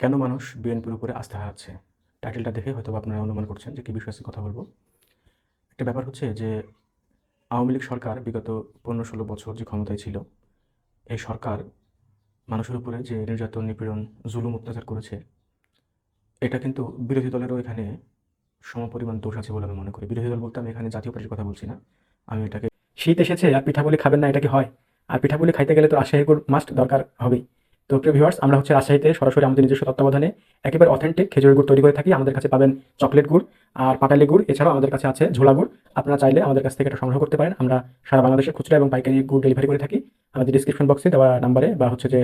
কেন মানুষ বিএনপির উপরে আস্থা হারাচ্ছে? টাইটেলটা দেখে হয়তো আপনারা অনুমান করছেন যে কী বিষয়ে কথা বলব। একটা ব্যাপার হচ্ছে যে, আওয়ামী লীগ সরকার বিগত পনেরো ষোলো বছর যে ক্ষমতায় ছিল, এই সরকার মানুষের উপরে যে নির্যাতন, নিপীড়ন, জুলুম অত্যাচার করেছে, এটা কিন্তু বিরোধী দলেরও এখানে সমপরিমাণ দোষ আছে বলে আমি মনে করি। বিরোধী দল বলতে আমি এখানে জাতীয় পার্টির কথা বলছি না। আমি এটাকে শীত এসেছে আর পিঠাপুলি খাবেন না, এটা কি হয়? আর পিঠাপুলি খাইতে গেলে তো রাজশাহী মাস্ট দরকার হবেই। তো প্রিয় ভিউয়ার্স আমরা হচ্ছে রাজশাহীতে সরাসরি আমাদের নিজস্ব তত্ত্বাবধানে একেবারে অথেন্টিক খেজুরের গুড় তৈরি করে থাকি। আমাদের কাছে পাবেন চকলেট গুড় আর পাটালি গুড়, এছাড়াও আমাদের কাছে আছে ঝোলা গুড়। আপনারা চাইলে আমাদের কাছ থেকে এটা সংগ্রহ করতে পারেন। আমরা সারা বাংলাদেশে খুচরা এবং পাইকারি গুড় ডেলিভারি করে থাকি। আমাদের ডিসক্রিপশন বক্সে দেওয়া নাম্বারে বা হচ্ছে যে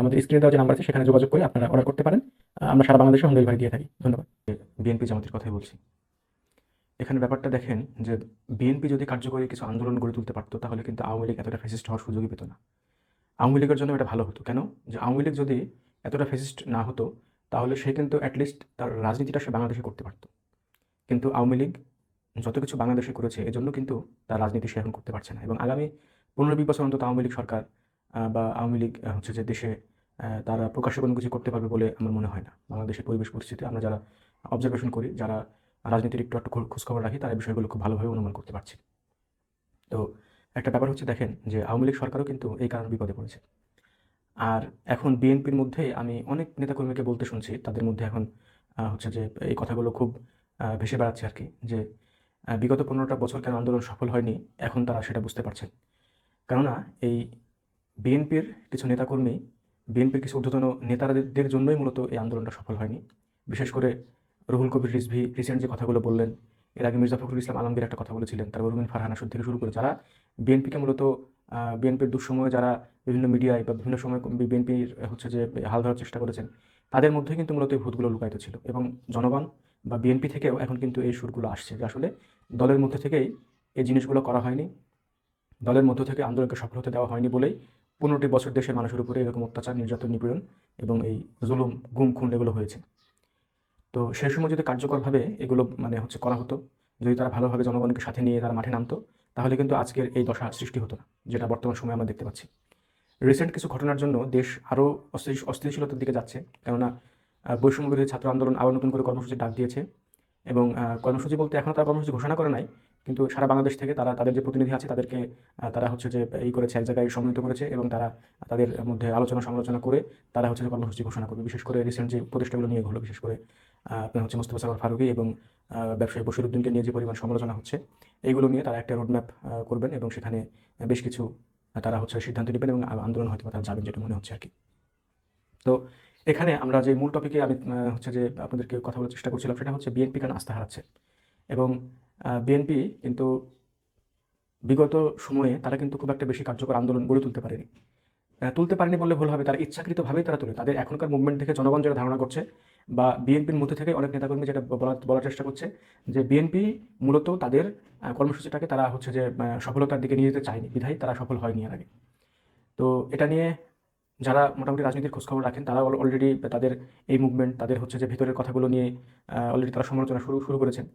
আমাদের স্ক্রিনে দেওয়া যে নাম্বার আছে, সেখানে যোগাযোগ করে আপনারা অর্ডার করতে পারেন। আমরা সারা বাংলাদেশে হোম ডেলিভারি দিয়ে থাকি। ধন্যবাদ। বিএনপি জামাতের কথাই বলছি। এখানে ব্যাপারটা দেখেন যে, বিএনপি যদি কার্যকরী কিছু আন্দোলন গড়ে তুলতে পারতো, তাহলে কিন্তু আওয়ামী লীগ এতটা ফেসিস্ট হওয়ার সুযোগই পেত না। আওয়ামী লীগের জন্য এটা ভালো হতো। কেন? যে আওয়ামী লীগ যদি এতটা ফেসিস্ট না হতো, তাহলে সে কিন্তু অ্যাটলিস্ট তার রাজনীতিটা সে বাংলাদেশে করতে পারতো। কিন্তু আওয়ামী লীগ যত কিছু বাংলাদেশে করেছে এজন্য কিন্তু তার রাজনীতি সে এখন করতে পারছে না। এবং আগামী পনেরো বিশ বছর অন্তত আওয়ামী লীগ সরকার বা আওয়ামী লীগ হচ্ছে যে দেশে তারা প্রকাশ্যে কোনো কিছু করতে পারবে বলে আমার মনে হয় না। বাংলাদেশের পরিবেশ পরিস্থিতি, আমরা যারা অবজারভেশন করি, যারা রাজনীতির একটু একটু খোঁজখবর রাখি, তারা বিষয়গুলো খুব ভালোভাবে অনুমান করতে পারছি। তো একটা ব্যাপার হচ্ছে দেখেন যে আওয়ামী লীগ সরকারও কিন্তু এই কারণে বিপদে পড়েছে। আর এখন বিএনপির মধ্যে আমি অনেক নেতাকর্মীকে বলতে শুনছি, তাদের মধ্যে এখন হচ্ছে যে এই কথাগুলো খুব ভেসে বেড়াচ্ছে আর কি, যে বিগত পনেরোটা বছর কেন আন্দোলন সফল হয়নি, এখন তারা সেটা বুঝতে পারছেন। কেননা এই বিএনপির কিছু নেতাকর্মী, বিএনপির কিছু ঊর্ধ্বতন নেতাদের জন্যই মূলত এই আন্দোলনটা সফল হয়নি। বিশেষ করে রুহুল কবির রিজভি, রিসেন্ট যে কথাগুলো বললেন এর আগে মির্জা ফখরুল ইসলাম আলমগীর একটা কথা বলেছিলেন, তারপর রুমিন ফারহানা সুদ থেকে শুরু করে যারা বিএনপিকে মূলত বিএনপির দুঃসময়ে যারা বিভিন্ন মিডিয়ায় বা বিভিন্ন সময় বিএনপির হচ্ছে যে হাল ধরার চেষ্টা করেছেন, তাদের মধ্যে কিন্তু মূলত এই ভূতগুলো লুকায়িত ছিল এবং জনগণ বা বিএনপি থেকেও এখন কিন্তু এই সুরগুলো আসছে যে আসলে দলের মধ্যে থেকেই এই জিনিসগুলো করা হয়নি, দলের মধ্য থেকে আন্দোলনকে সফল হতে দেওয়া হয়নি বলেই পনেরোটি বছর দেশের মানুষের উপরে এরকম অত্যাচার, নির্যাতন, নিপীড়ন এবং এই জুলুম, গুম, খুন এগুলো হয়েছে। তো সেই সময় যদি কার্যকরভাবে এগুলো মানে হচ্ছে করা হতো, যদি তারা ভালোভাবে জনগণকে সাথে নিয়ে তারা মাঠে নামতো, তাহলে কিন্তু আজকের এই দশা সৃষ্টি হতো না, যেটা বর্তমান সময়ে আমরা দেখতে পাচ্ছি। রিসেন্ট কিছু ঘটনার জন্য দেশ আরও অস্থিতিশীলতার দিকে যাচ্ছে, কেননা বৈষম্য বিরোধী ছাত্র আন্দোলন আবার নতুন করে কর্মসূচি ডাক দিয়েছে এবং কর্মসূচি বলতে এখনও তারা কর্মসূচি ঘোষণা করে নাই কিন্তু সারা বাংলাদেশ থেকে তারা, তাদের যে প্রতিনিধি আছে তাদেরকে তারা হচ্ছে যে এই করেছে, এক জায়গায় সম্মিলিত করেছে এবং তারা, তাদের মধ্যে আলোচনা সমালোচনা করে তারা হচ্ছে কর্মসূচি ঘোষণা করবে। বিশেষ করে রিসেন্ট যে উপদেষ্টাগুলো নিয়ে হলো, বিশেষ করে আপনার হচ্ছে মুস্তফা সাগর ফারুকি এবং ব্যবসায়ী বশিরুদ্দিনকে নিয়ে যে পরিমাণ সমালোচনা হচ্ছে, এইগুলো নিয়ে তারা একটা রোডম্যাপ করবেন এবং সেখানে বেশ কিছু, তারা হচ্ছে সিদ্ধান্ত নেবেন এবং আন্দোলন হয়তো তারা যাবেন যেটা মনে হচ্ছে আর কি। তো এখানে আমরা যে মূল টপিকে আমি হচ্ছে যে আপনাদেরকে কথা বলার চেষ্টা করছিলাম সেটা হচ্ছে বিএনপি কেন আস্থা হারাচ্ছে? এবং বিএনপি কিন্তু বিগত সময়ে তারা কিন্তু খুব একটা বেশি কার্যকর আন্দোলন গড়ে তুলতে পারেনি। তুলতে পারেনি বললে ভুল হবে, তারা ইচ্ছাকৃতভাবেই তারা তোলে। তাদের এখনকার মুভমেন্ট থেকে জনগণ যেটা ধারণা করছে বা বিএনপির মধ্যে থেকে অনেক নেতাকর্মী যেটা বলার বলার চেষ্টা করছে যে বিএনপি মূলত তাদের কর্মসূচিটাকে তারা হচ্ছে যে সফলতার দিকে নিয়ে যেতে চায়নি। বিধায় তারা সফল হয়নি এর আগে। তো এটা নিয়ে যারা মোটামুটি রাজনীতির খোঁজখবর রাখেন, তারা অলরেডি তাদের এই মুভমেন্ট তাদের হচ্ছে যে ভেতরের কথাগুলো নিয়ে অলরেডি তারা সমালোচনা শুরু শুরু করেছেন।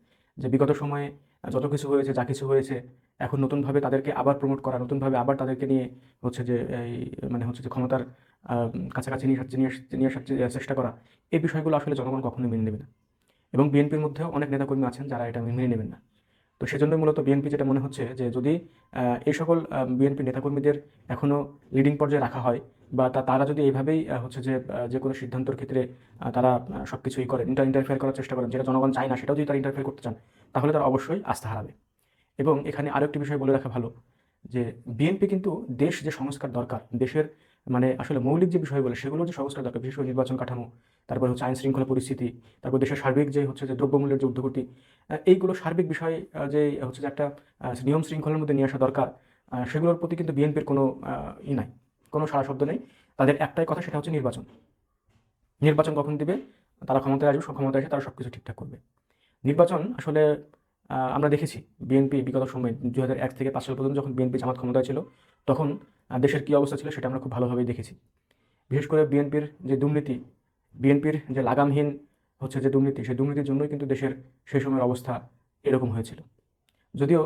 যে বিগত সময়ে যত কিছু হয়েছে, যা কিছু হয়েছে, এখন নতুনভাবে তাদেরকে আবার প্রমোট করা, নতুনভাবে আবার তাদেরকে নিয়ে হচ্ছে যে এই মানে হচ্ছে যে ক্ষমতার কাছাকাছি নিয়ে নিয়ে আসার চেষ্টা করা, এই বিষয়গুলো আসলে জনগণ কখনোই মেনে নেবে না। এবং বিএনপির মধ্যেও অনেক নেতাকর্মী আছেন যারা এটা মেনে নেবেন না। তো সেজন্য মূলত বিএনপি যেটা মনে হচ্ছে যে যদি এই সকল বিএনপি নেতাকর্মীদের এখনও লিডিং পর্যায়ে রাখা হয় বা তা, তারা যদি এইভাবেই হচ্ছে যে যে কোনো সিদ্ধান্তর ক্ষেত্রে তারা সব কিছুই করেন ইন্টার ইন্টারফেয়ার করার চেষ্টা করেন, যেটা জনগণ চায় না, সেটাও যদি তারা ইন্টারফেয়ার করতে চান, তাহলে তারা অবশ্যই আস্থা হারাবে। এবং এখানে আরও একটি বিষয় বলে রাখা ভালো যে বিএনপি কিন্তু দেশ যে সংস্কার দরকার, দেশের মানে আসলে মৌলিক যে বিষয়গুলো, সেগুলো যে সংস্কার দরকার, বিশেষ করে নির্বাচন কাঠামো, তারপর হচ্ছে আইন শৃঙ্খলা পরিস্থিতি, তারপর দেশের সার্বিক যে হচ্ছে যে দ্রব্যমূল্যের যে ঊর্ধ্বগতি এইগুলো সার্বিক বিষয় যে হচ্ছে যে একটা নিয়ম শৃঙ্খলার মধ্যে নিয়ে আসা দরকার সেগুলোর প্রতি কিন্তু বিএনপির কোনো ই নাই, কোনো সারা শব্দ নেই। তাদের একটাই কথা, সেটা হচ্ছে নির্বাচন। নির্বাচন কখন দিবে, তারা ক্ষমতায় আসবে ক্ষমতায় এসে তারা সব কিছু ঠিকঠাক করবে। নির্বাচন আসলে আমরা দেখেছি, বিএনপি বিগত সময় দু হাজার এক থেকে পাঁচ সাল পর্যন্ত যখন বিএনপি জামাত ক্ষমতায় ছিল, তখন দেশের কী অবস্থা ছিল সেটা আমরা খুব ভালোভাবেই দেখেছি। বিশেষ করে বিএনপির যে দুর্নীতি, বিএনপির যে লাগামহীন হচ্ছে যে দুর্নীতি, সেই দুর্নীতির জন্যই কিন্তু দেশের সেই সময়ের অবস্থা এরকম হয়েছিল। যদিও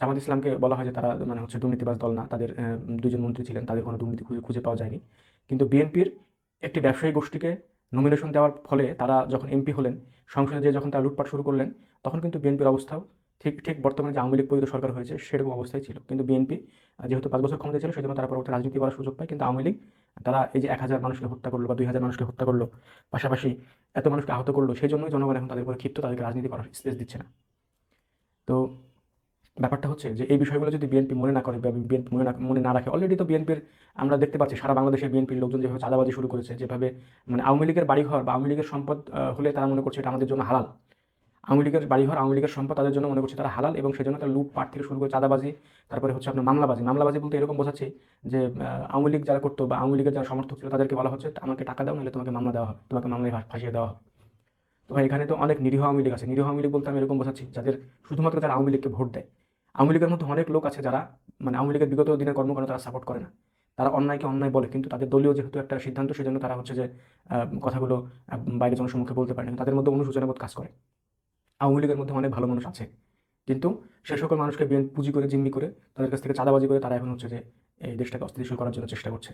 জামাত ইসলামকে বলা হয় যে তারা মানে হচ্ছে দুর্নীতিবাজ দল না, তাদের দুজন মন্ত্রী ছিলেন, তাদের কোনো দুর্নীতি খুঁজে খুঁজে পাওয়া যায়নি। কিন্তু বিএনপির একটি ব্যবসায়ী গোষ্ঠীকে নমিনেশন দেওয়ার ফলে তারা যখন এমপি হলেন, সংসদে যে যখন তারা লুটপাট শুরু করলেন, তখন কিন্তু বিএনপির অবস্থাও ঠিক ঠিক বর্তমানে যে আওয়ামী লীগ পরিচিত সরকার হয়েছে, সেরকম অবস্থায় ছিল। কিন্তু বিএনপি যেহেতু পাঁচ বছর ক্ষমতা ছিল, সেজন্য তারা পরবর্তী রাজনীতি করার সুযোগ পায়। কিন্তু আওয়ামী লীগ, তারা এই যে এক হাজার মানুষকে হত্যা করল বা দুই হাজার মানুষকে হত্যা করল, পাশাপাশি এত মানুষকে আহত করল, সেই জন্যই জনগণ এখন তাদের উপরে ক্ষিপ্ত, তাদেরকে রাজনীতি করার স্পেস দিচ্ছে না। তো ব্যাপারটা হচ্ছে যে, এই বিষয়গুলো যদি বিএনপি মনে না করে বা বিএনপি মনে না মনে না রাখে অলরেডি তো বিএনপির, আমরা দেখতে পাচ্ছি সারা বাংলাদেশে বিএনপির লোকজন যেভাবে চাঁদাবাজি শুরু করেছে, যেভাবে মানে আওয়ামী লীগের বাড়িঘর বা আওয়ামী লীগের সম্পদ হলে তারা মনে করছে এটা আমাদের জন্য হালাল। আওয়ামী লীগের বাড়িঘর, আওয়ামী লীগের সম্পদ তাদের জন্য মনে করছে তারা হালাল এবং সেজন্য তারা লুটপাট থেকে শুরু করে চাঁদাবাজি, তারপরে হচ্ছে আপনার মামলাবাজি। মামলাবাজি বলতে এরকম বোঝাচ্ছে যে আওয়ামী লীগ যারা করতো বা আওয়ামী লীগের যারা সমর্থক ছিল তাদেরকে বলা হচ্ছে, আমাকে টাকা দাও, নাহলে তোমাকে মামলা দেওয়া হবে, তোমাকে মামলায় ফাঁসিয়ে দেওয়া হবে। তো ভাই, এখানে তো অনেক নিরীহ আওয়ামী লীগ আছে। নিরীহ আওয়ামী লীগ বলতে আমি এরকম বোঝাচ্ছি, যাদের শুধুমাত্র যারা আওয়ামী লীগকে ভোট দেয়। আওয়ামী লীগের মধ্যে অনেক লোক আছে যারা মানে আওয়ামী লীগের বিগত দিনের কর্মকাণ্ড তারা সাপোর্ট করে না। তারা অন্যায়কে অন্যায় বলে, কিন্তু তাদের দলীয় যেহেতু একটা সিদ্ধান্ত, সেজন্য তারা হচ্ছে যে কথাগুলো বাইরে জনসম্মুখে বলতে পারে না তাদের মধ্যে অনুশোচনাবোধ কাজ করে। আওয়ামী লীগের মধ্যে অনেক ভালো মানুষ আছে। কিন্তু সে সকল মানুষকে বিএন পুঁজি করে, জিম্মি করে, তাদের কাছ থেকে চাঁদাবাজি করে তারা এখন হচ্ছে যে এই দেশটাকে অস্থিতিশীল করার জন্য চেষ্টা করছে।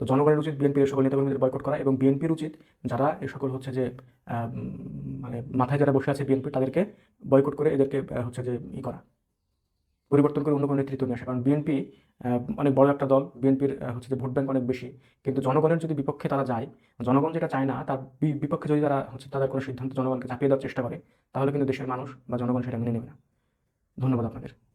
তো জনগণের উচিত বিএনপির সকল নেতাকর্মীদের বয়কট করা এবং বিএনপির উচিত যারা এ সকল হচ্ছে যে মানে মাথায় যারা বসে আছে বিএনপি, তাদেরকে বয়কট করে এদেরকে হচ্ছে যে ই করা। পরিবর্তন করে অন্য কোনো নেতৃত্ব নিয়ে আসা। কারণ বিএনপি অনেক বড় একটা দল বিএনপির হচ্ছে যে ভোট ব্যাংক অনেক বেশি। কিন্তু জনগণের যদি বিপক্ষে তারা যায়, জনগণ যেটা চায় না, তার বিপক্ষে যদি তারা হচ্ছে তাদের কোনো সিদ্ধান্ত জনগণকে চাপিয়ে দেওয়ার চেষ্টা করে, তাহলে কিন্তু দেশের মানুষ বা জনগণ সেটা মেনে নেবে না। ধন্যবাদ আপনাদের।